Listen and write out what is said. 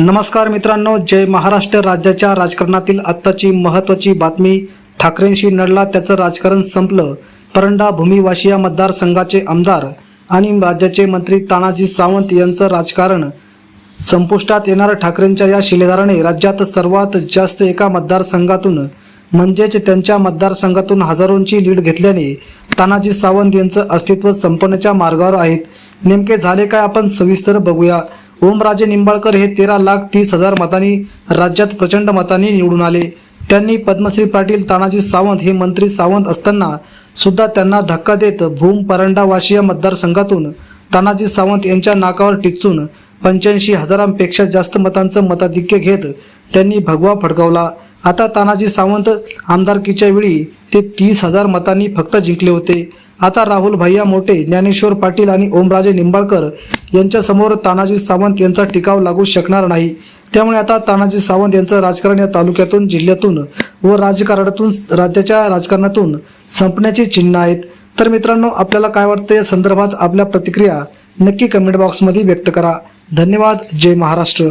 नमस्कार मित्रांनो जय महाराष्ट्र राज्याच्या राजकारणातील आत्ताची महत्त्वाची बातमी. ठाकरेंशी नडला त्याचं राजकारण संपलं. परंडा भूमिवाशी या मतदारसंघाचे आमदार आणि राज्याचे मंत्री तानाजी सावंत यांचं राजकारण. संपुष्टात येणार ठाकरेंच्या या शिलेदाराने राज्यात सर्वात जास्त एका मतदारसंघातून म्हणजेच त्यांच्या मतदारसंघातून हजारोंची लीड घेतल्याने तानाजी सावंत यांचं अस्तित्व संपण्याच्या मार्गावर आहेत. नेमके झाले काय आपण सविस्तर बघूया. ओमराजे निंबाळकर हे तेरा लाख तीस हजार मतांनी राज्यात प्रचंड मतांनी निवडून आले. त्यांनी पद्मश्री पाटील तानाजी सावंत हे मंत्री सावंत असताना सुद्धा त्यांना धक्का देत भूम परंडा वाशी मतदारसंघातून तानाजी सावंत यांच्या नाकावर टिचून पंच्याऐंशी हजारांपेक्षा जास्त मतांचं मताधिक्य घेत त्यांनी भगवा फडकावला. आता तानाजी सावंत आमदारकीच्या वेळी ते तीस हजार मतांनी फक्त जिंकले होते. आता राहुल भैया मोठे ज्ञानेश्वर पाटील आणि ओमराजे निंबाळकर यांच्यासमोर तानाजी सावंत यांचा टिकाव लागू शकणार नाही. त्यामुळे आता तानाजी सावंत यांचं राजकारण या तालुक्यातून जिल्ह्यातून व राजकारणातून राज्याच्या राजकारणातून संपण्याची चिन्ह आहेत. तर मित्रांनो आपल्याला काय वाटतं या संदर्भात आपल्या प्रतिक्रिया नक्की कमेंट बॉक्समध्ये व्यक्त करा. धन्यवाद. जय महाराष्ट्र.